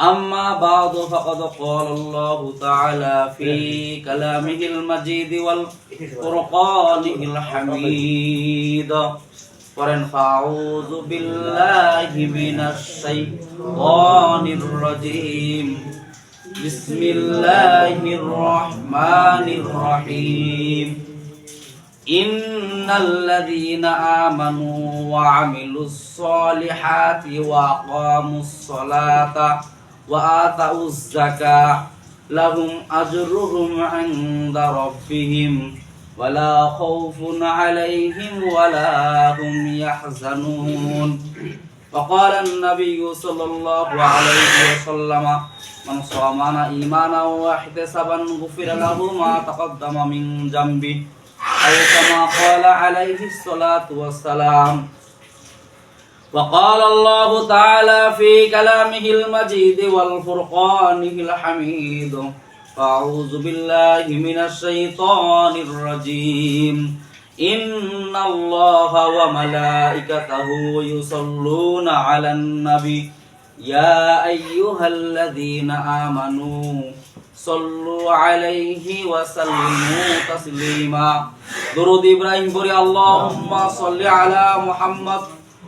أما بعد فقد قال الله تعالى في كلامه المجيد والفرقانه الحميد ورن فأعوذ بالله من الشيطان الرجيم بسم الله الرحمن الرحيم إن الذين آمنوا وعملوا الصالحات وأقاموا الصلاة وآتوا الزكاة لهم أجرهم عند ربهم ولا خوف عليهم ولا هم يحزنون وقال النبي صلى الله عليه وسلم من صامنا إيمانا واحتسبا غفر له ما تقدم من ذنبه أو كما قال عليه الصلاة والسلام وقال الله تعالى في كلامه المجيد والفرقانه الحميد أعوذ بالله من الشيطان الرجيم إن الله وملائكته يصلون على النبي يا أيها الذين آمنوا صلوا عليه وسلموا تسليما درود إبراهيم بري اللهم صل على محمد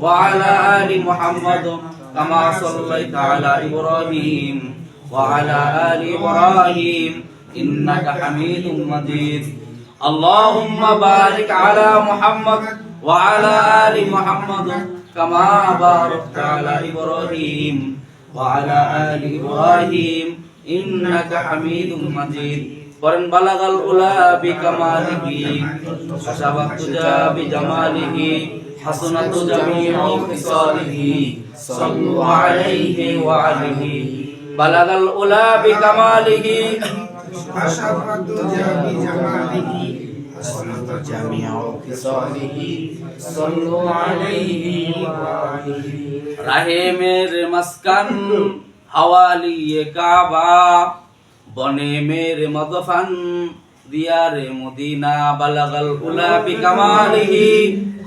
وعلى آل محمد كما صليت على إبراهيم وعلى آل إبراهيم إنك حميد مجيد اللهم بارك على محمد وعلى آل محمد كما باركت على إبراهيم وعلى آل إبراهيم إنك حميد مجيد ورن بلغ الأولى بكماله كشف الدجى بجماله حسنت جميع خصاله صلوا عليه وعليه بلغ الأولى بكماله حشرت بجماله حسنت جميع خصاله صلوا عليه وعليه رحم مسكن حوالی کعبہ بنے میرے مدفن دیار مدینہ بلغ الأولى بكماله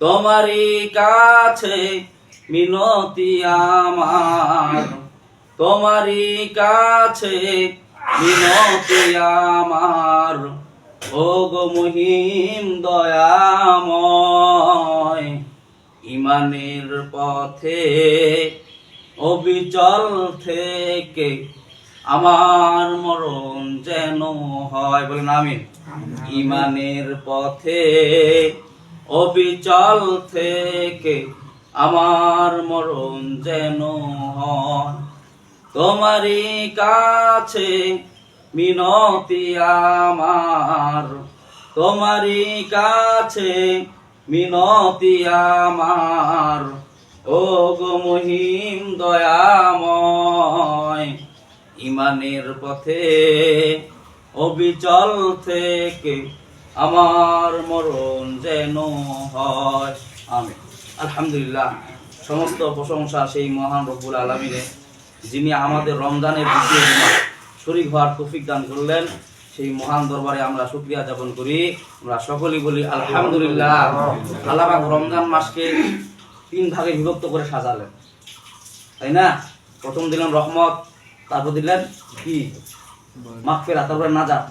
তোমারই কাছে মিনতি আমার। তোমারই কাছে মিনতি আমার। ও গো মহিম দয়াময় ইমানের পথে অবিচল থেকে আমার মরণ যেন হয়। বলেন আমি ইমানের পথে অবিচল থেকে আমার মরণ যেন হয়। তোমারই কাছে মিনতি আমার। তোমারই কাছে মিনতি আমার। ও গো মহিম দয়াময়, ইমানের পথে অবিচল থেকে আমার মরণ যেন হয়। আমি আলহামদুলিল্লাহ, সমস্ত প্রশংসা সেই মহান রব্বুল আলমিনে যিনি আমাদের রমজানের দ্বিতীয় জুমা শরীর হওয়ার তৌফিক দান করলেন। সেই মহান দরবারে আমরা শুক্রিয়া যাপন করি। আমরা সকলেই বলি আলহামদুলিল্লাহ। আল্লাহ রমজান মাসকে তিন ভাগে বিভক্ত করে সাজালেন। তাই না? প্রথম দিলেন রহমত, তারপর দিলেন কি? মাগফিরাত, তারপরে নাজাত।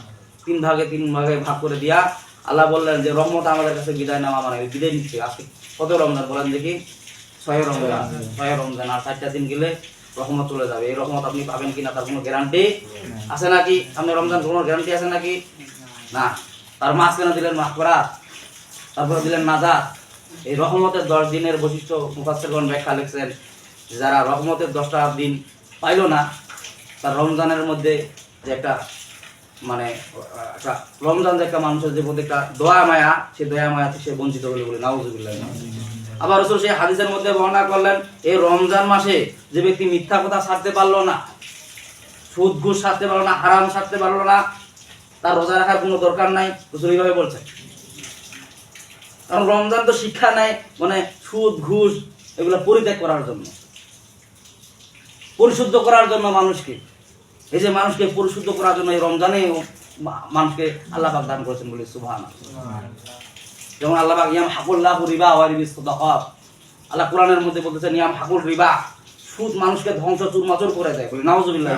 তিন ভাগে তিন ভাগে ভাগ করে দিয়া আল্লাহ বললেন যে, রহমত আমাদের কাছে, বিদায় নামা মানে বিদায় নিচ্ছে। আজকে কত রমজান? বলেন দেখি। ছয় রমজান। ছয় রমজান, আর চারটা দিন গেলে রহমত চলে যাবে। এই রহমত আপনি পাবেন কিনা তার কোনো গ্যারান্টি আছে নাকি? আপনি রমজান কোনো গ্যারান্টি আছে নাকি? না। তার মাঝখানে দিলেন মাগফিরাত, তারপরে দিলেন নাজাত। এই রহমতের দশ দিনের বৈশিষ্ট্য মুফাসসিরগণ ব্যাখ্যা লিখছেন যারা রহমতের দশটা দিন পাইলো না, তার রমজানের মধ্যে যে একটা মানে রমজান একটা মানুষের যে মধ্যে একটা দয়া মায়া, সে দয়া মায়া সে বঞ্চিত হলে বলে নাউজুবিল্লাহ। আবার রসুল সেই হাদিসের মধ্যে বর্ণনা করলেন এই রমজান মাসে যে ব্যক্তি মিথ্যা কথা ছাড়তে পারল না, সুদ, ঘুষ ছাড়তে পারল না, হারাম ছাড়তে পারল না, তার রোজা রাখার কোনো দরকার নাই রসুল এইভাবে বলছেন। কারণ রমজান তো শিক্ষা নেয় মানে সুদ, ঘুষ, এগুলো পরিত্যাগ করার জন্য, পরিশুদ্ধ করার জন্য মানুষকে। এই যে মানুষকে পরিশুদ্ধ করার জন্য এই রমজানে মানুষকে আল্লাহ পাক দান করেছেন বলে সুবহান যেমন আল্লাহ পাক ইয়াম হাকুল্লাহ রিবা ওয়া রিবিস সাদাকাত। আল্লাহ কোরআনের মধ্যে বলতেছেন ইয়াম হাকুল রিবা সুদ মানুষকে ধ্বংস চুরমাচুর করে দেয় বলে। নাউজুবিল্লাহ।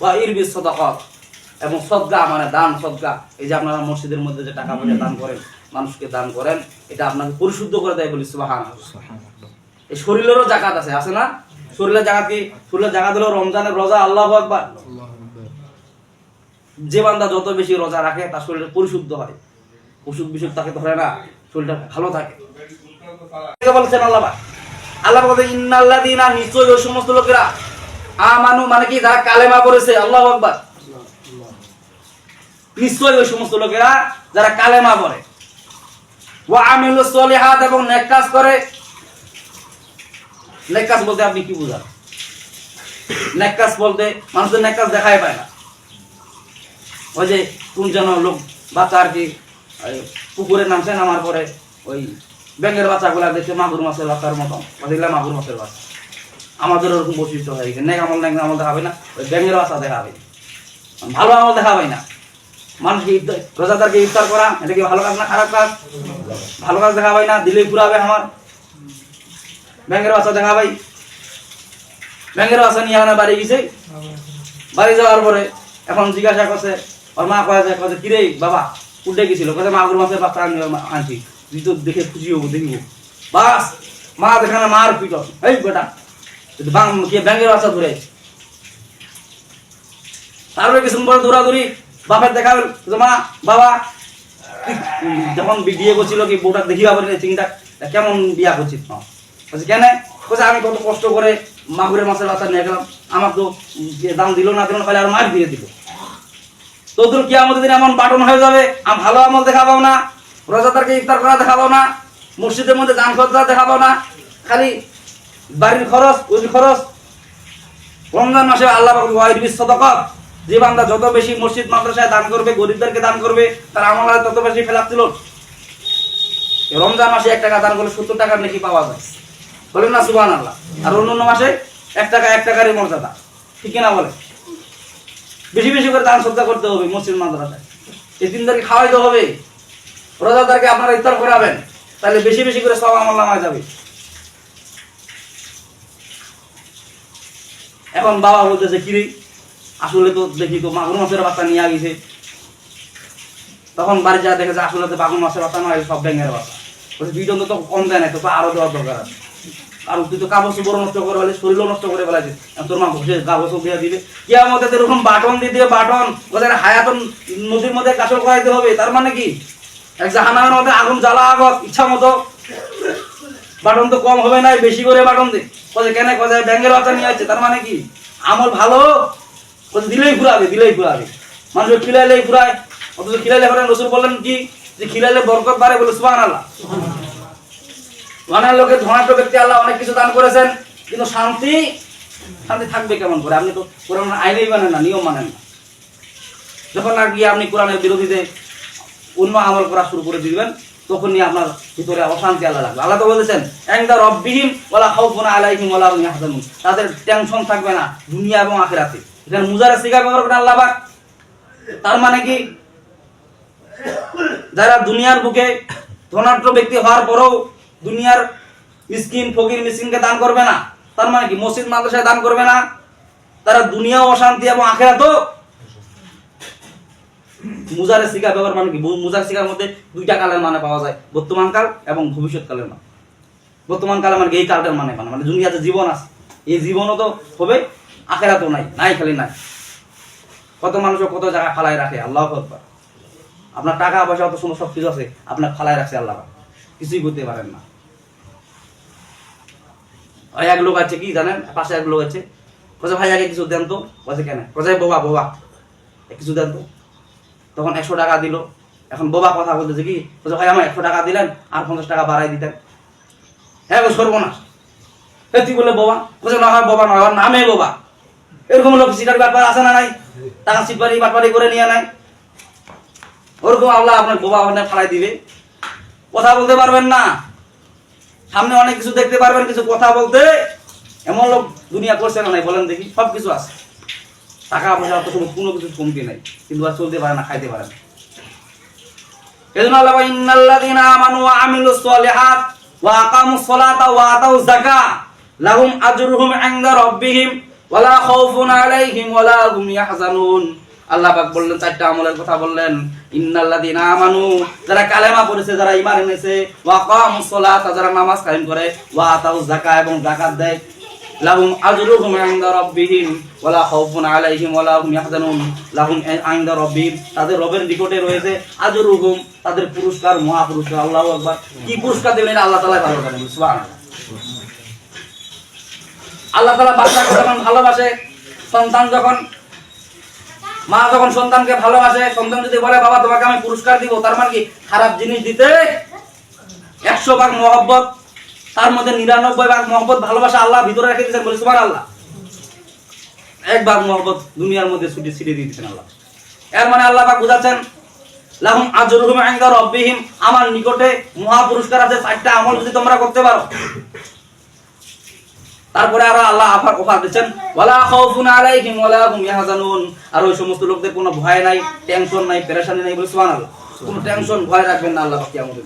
ওয়া ইরবিস সাদাকাত। এবং সদকা মানে দান সদকা। এই যে আপনারা মসজিদের মধ্যে যে টাকা পয়সা দান করেন মানুষকে দান করেন এটা আপনাকে পরিশুদ্ধ করে দেয় বলি সুবাহান এই শরীরেরও জাকাত আছে আছে না? শরীরের জাকাত কি? শরীরের জাকাত হলো রমজানের রোজা, আল্লাহ আকবার। যে বান্দা যত বেশি রোজা রাখে, তার শরীর পরিশুদ্ধ হয়। অসুখ বিসুখ তাকে ধরে না, শরীরটা ভালো থাকে। বলছেন আল্লাহ? আল্লাহ নিশ্চয়ই ওই সমস্ত লোকেরা মানে কি? যারা কালেমা করেছে আল্লাহ আকবার। নিশ্চয়ই ওই সমস্ত লোকেরা যারা কালেমা আমিলু সলিহাত এবং নেক কাজ করে। নেক কাজ বলতে আপনি কি বুঝান? নেক কাজ বলতে মানুষ তো নেক দেখাই পায় না। ওই যে কোন যেন লোক বাচ্চা আর কি পুকুরে নামছে, নামার পরে ওই ব্যাঙের বাচ্চাগুলা দেখছে মাগুর মাছের বাচ্চার মতন। দেখলাম মাগুর মাছের বাচ্চা। আমাদের ওরকম বৈশিষ্ট্য হয়ে গেছে। নেক আমল নেক আমল দেখাবে না, ওই ব্যাঙের বাচ্চা দেখাবে। ভালো আমল দেখাবে না। মানুষকে রোজাদারকে ইফতার করা, এটা কি ভালো কাজ না খারাপ কাজ? ভালো কাজ দেখাবাই না, দিলেই পুরাবে আমার। ব্যাংকের বাচ্চা দেখাবাই ব্যাংকের বাচ্চা নিয়ে আমার বাড়ি গেছে বাড়ি যাওয়ার পরে এখন জিজ্ঞাসা করছে ওর মা কয়ে যায় কয়ে কিরে বাবা উঠে গেছিল কয়ে মাগুর মাছের বাচ্চা আনি আনছি তুই তো দেখে খুশি হব দেখিব বাস মা দেখানে মার পিট এই বেটা কে ব্যাংকের বাচ্চা ধরে তারপরে কিছু পরে দৌড়াদৌড়ি বাপের দেখা মা বাবা যখন বিয়ে করছিল কি বউটা দেখিবা চিন্তা কেমন বিয়া করছিস কেন বলছে আমি কত কষ্ট করে মাগুরের মাছের বাচ্চা নিয়ে গেলাম। আমার তো দাম দিল না দিল না আর মার দিয়ে দিল। তোদের কি আমাদের দিন এমন বাটন হয়ে যাবে, আমি ভালো আমল দেখাবো না, রোজাদারকে ইফতার করা দেখাবো না, মসজিদের মধ্যে দান খরচা দেখাবো না, খালি বাড়ির খরচ, ওই খরচ। রমজান মাসে আল্লাহ সদকাত। যে বান্দা যত বেশি মসজিদ, মাদ্রাসায় দান করবে, গরিবদেরকে দান করবে, তার আমল তত বেশি ফেলাচ্ছিল। রমজান মাসে এক টাকা দান করলে সত্তর টাকার নাকি পাওয়া যায়। বলেন না সুবান আল্লাহ আর অন্য অন্য মাসে এক টাকা, এক টাকারই মর্যাদা। ঠিক কিনা বলে বেশি বেশি করে দান শ্রদ্ধা করতে হবে মসজিদ মাদ্রাসায়। এই দিনদারকে খাওয়াইতে হবে। রোজাদারকে আপনারা ইফতার করাবেন। তাহলে বেশি বেশি করে সব আমল নামায় যাবে। এখন বাবা বলতেছে, কিরে, আসলে তো দেখি তো মাগুর মাছের বাচ্চা নিয়ে গেছে তখন বাড়ি যা দেখেছে আসলে তো মাগুর মাছের বাচ্চা নয়, সব ব্যাঙের বাচ্চা। বলছে দুই জন তো কম দেয় না তো আরও দেওয়ার দরকার আছে। আর তুই তো কাগজ বড় নষ্ট করে ফেলে শরীরও নষ্ট করে তোর মা দিয়ে দিবে। আমাদের এরকম বাটন দিয়ে দিয়ে বাটন? ওদের হায়াতন নদীর মধ্যে কাছল করাইতে হবে, তার মানে কি? এক জাহানার মধ্যে আগুন জ্বালা আগত, ইচ্ছা মতো। বাটন তো কম হবে না, বেশি করে বাটন দে। কোথায় কেন কোথায় ব্যাঙ্গের বাচ্চা নিয়ে আসছে, তার মানে কি? আমল ভালো কোথায় দিলেই ঘুরাবে দিলেই ঘুরাবে। মানুষ খিলাইলেই ঘুরায়। অথচ খিলাইলে হলেন রসুল বললেন কি? যে খিলাইলে বরকত বাড়ে বলে সুবান আল্লাহ অনেক লোকের ধনাঢ্য ব্যক্তি আল্লাহ অনেক কিছু দান করেছেন, কিন্তু শান্তি শান্তি থাকবে কেমন করে? আপনি তো কোরআন আইনেই মানেন না, নিয়ম মানেন না। যখন আর গিয়ে আপনি কোরআনের বিরোধীতে অন্য আমল করা শুরু করে দিবেন, তখন নিয়ে আপনার ভিতরে অশান্তি আল্লাহ লাগবে আল্লাহ তো বলেছেন একদা রব্বিহীন ওলা ওলা তাদের টেনশন থাকবে না, দুনিয়া এবং আখিরাতে। এখানে মুজারে সিগা ব্যবহার করেন আল্লাহ তার মানে কি? যারা দুনিয়ার বুকে ধনাঢ্য ব্যক্তি হওয়ার পরেও দুনিয়ার মিসকিন, ফকির মিসকিনকে দান করবে না। তার মানে কি? মসজিদ, মাদ্রাসায় দান করবে না। তারা দুনিয়া অশান্তি এবং আখেরাতও মুজারে শিকার ব্যবহার মানে কি? মুজার শিকার মধ্যে দুইটা কালের মানে পাওয়া যায়। বর্তমান কাল এবং ভবিষ্যৎ কালের মানে। বর্তমান কালে মানে এই কালটার মানে মানে মানে দুনিয়াতে জীবন আছে। এই জীবনও তো হবে আখেরা তো নাই। নাই খালি নাই। কত মানুষ কত জায়গায় ফালাই রাখে? আল্লাহ আপনার টাকা পয়সা অত সময় সব কিছু আছে। আপনার ফালাই রাখছে আল্লাহ। কিছুই করতে পারেন না। এক লোক আছে কি জানেন? পাশে এক লোক আছে। কোথায় ভাই আগে কিছু দেন তো? বলছে কেন? কোথায় বোবা বোবা। কিছু দেন তো? তখন একশো টাকা দিল। এখন বোবা কথা বলতেছে কি? বলছে ভাই আমার একশো টাকা দিলেন আর পঞ্চাশ টাকা বাড়াই দিতেন। হ্যাঁ গো, সর্বনাশ। এ তুই বলে বোবা? বলছে না হয় বোবা নয়, ওর নামে বোবা। এরকম লোক সিটার ব্যাপার আছে না নাই? টাকা সিটবারি বাটবারি করে নিয়ে নাই ওরকম আল্লাহ আপনার বোবা ওখানে ফালাই দিবে। কথা বলতে পারবেন না। সামনে অনেক কিছু দেখতে পারবেন, কিছু কথা বলতে। এমন লোক দুনিয়া করছে না নাই, বলেন দেখি সব কিছু আছে। টাকা পয়সা অত সময় কোনো কিছু কমতি নাই, কিন্তু আর চলতে পারে না, খাইতে পারে না। এজন্য আল্লাহ ইন্নাল্লাযীনা আমানু ওয়া আমিলুস সলিহাত ওয়া আকামুস সালাতা ওয়া আতাউজ যাকাত, লাহুম আজরুহুম ইনদা রাব্বিহিম ওয়ালা খাউফুন আলাইহিম ওয়ালা হুম ইয়াহজানুন। আল্লাহ পাক বললেন, চারটা আমলের কথা বললেন। ইন্নাল্লাযীনা আমানু, যারা কালেমা পড়েছে, যারা ঈমান এনেছে, ওয়া আকামুস সালাতা, যারা নামাজ কায়েম করে, ওয়া আতাউজ যাকাত এবং যাকাত দেয়, লাহুম আজরুহুম ইনদা রাব্বিহিম ওয়ালা খাউফুন আলাইহিম ওয়ালা হুম ইয়াহজানুন। লাহুম ইনদা রাব্বিহিম, তাদের রবের নিকটে রয়েছে। আজরুহুম, তাদের পুরস্কার মহা পুরস্কার আল্লাহু আকবার। কি পুরস্কার দেবেন আল্লাহ তাআলা ভালো জানেন, সুবহানাল্লাহ। আল্লাহ তাআলা বাচ্চাকে যখন ভালোবাসে সন্তান যখন মা যখন সন্তানকে ভালোবাসে, সন্তান যদি বলে, বাবা, তোমাকে আমি পুরস্কার দিব, তার মানে কি? খারাপ জিনিস দিতে? একশো ভাগ মহব্বত, তার মধ্যে নিরানব্বই ভাগ মহব্বত, ভালোবাসা আল্লাহ ভিতরে রেখে দিয়েছেন বলে সুমান আল্লাহ এক ভাগ মহব্বত দুনিয়ার মধ্যে ছুটি ছিটিয়ে দিয়েছেন আল্লাহ। এর মানে আল্লাহ পাক বুঝাচ্ছেন, লাহুম আজরুহুম আমার নিকটে মহা পুরস্কার আছে, চারটা আমল যদি তোমরা করতে পারো। তারপরে আরও আল্লাহ আফার অফার দিচ্ছেন, ওয়ালা খাউফুন আলাইহিম ওয়ালা হুম ইয়াহজানুন। আর ওই সমস্ত লোকদের কোনো ভয় নাই, টেনশন নাই, পেরেশানি নাই বলে সুবহানাল্লাহ। কোনো টেনশন, ভয় রাখবেন না আল্লাহ পাক আমাদের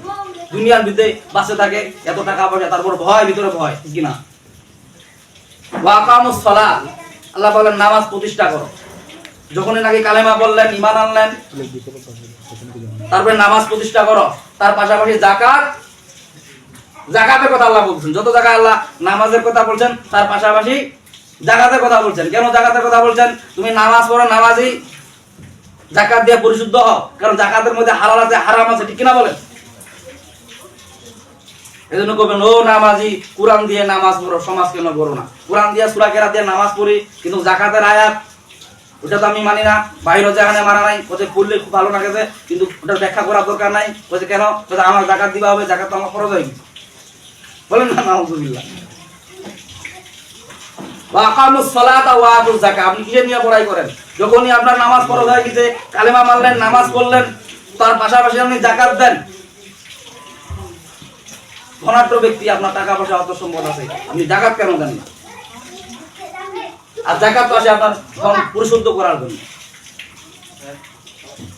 দুনিয়ার ভিতরে বাঁচে থাকে, এত টাকা পয়সা, তারপর ভয়, ভিতরে ভয় কি না ওয়া আকামুস সালাহ আল্লাহ বলেন, নামাজ প্রতিষ্ঠা করো। যখনই নাকি কালেমা বললেন ইমান আনলেন, তারপরে নামাজ প্রতিষ্ঠা করো। তার পাশাপাশি জাকাত জাকাতের কথা আল্লাহ বলছেন। যত জায়গায় আল্লাহ নামাজের কথা বলছেন, তার পাশাপাশি জাকাতের কথা বলছেন। কেন জাকাতের কথা বলছেন? তুমি নামাজ পড়ো নামাজি জাকাত দিয়ে পরিশুদ্ধ হও। কারণ জাকাতের মধ্যে হালাল আছে, হারাম আছে, ঠিক কিনা বলেন? এই জন্য করবেন ও নামাজি, কোরআন দিয়ে নামাজ পড়ো, সমাজ কেন করো না? কোরআন দিয়ে, সুরা কেরা দিয়ে নামাজ পড়ি, কিন্তু জাকাতের আয়াত, ওটা তো আমি মানি না। বাইরে যেখানে মানা নাই, ওতে পড়লে খুব ভালো লাগেছে, কিন্তু ওটার ব্যাখ্যা করার দরকার নাই। বলছে, কেন? আমার জাকাত দিবা হবে, জাকাত তো আমার খরচ হয়ে গেছে বলেন না, নাউজুবিল্লাহ। টাকা পয়সা আছে। আপনি জাকাত কেন দেন না? আর পরিশুদ্ধ করার জন্য।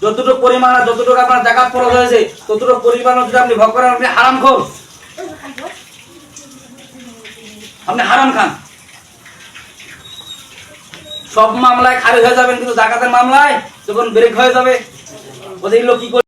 যতটুকু পরিমাণ যতটুকু আপনার জাকাত খরচ হয়েছে, ততটুকু পরিমাণ যদি আপনি ভোগ করেন, আপনি হারাম খোর আপনি হারাম খান। সব মামলায় খারিজ হয়ে যাবেন, কিন্তু জাকাতের মামলায় যখন ব্রেক হয়ে যাবে, ওদের লোক কি করে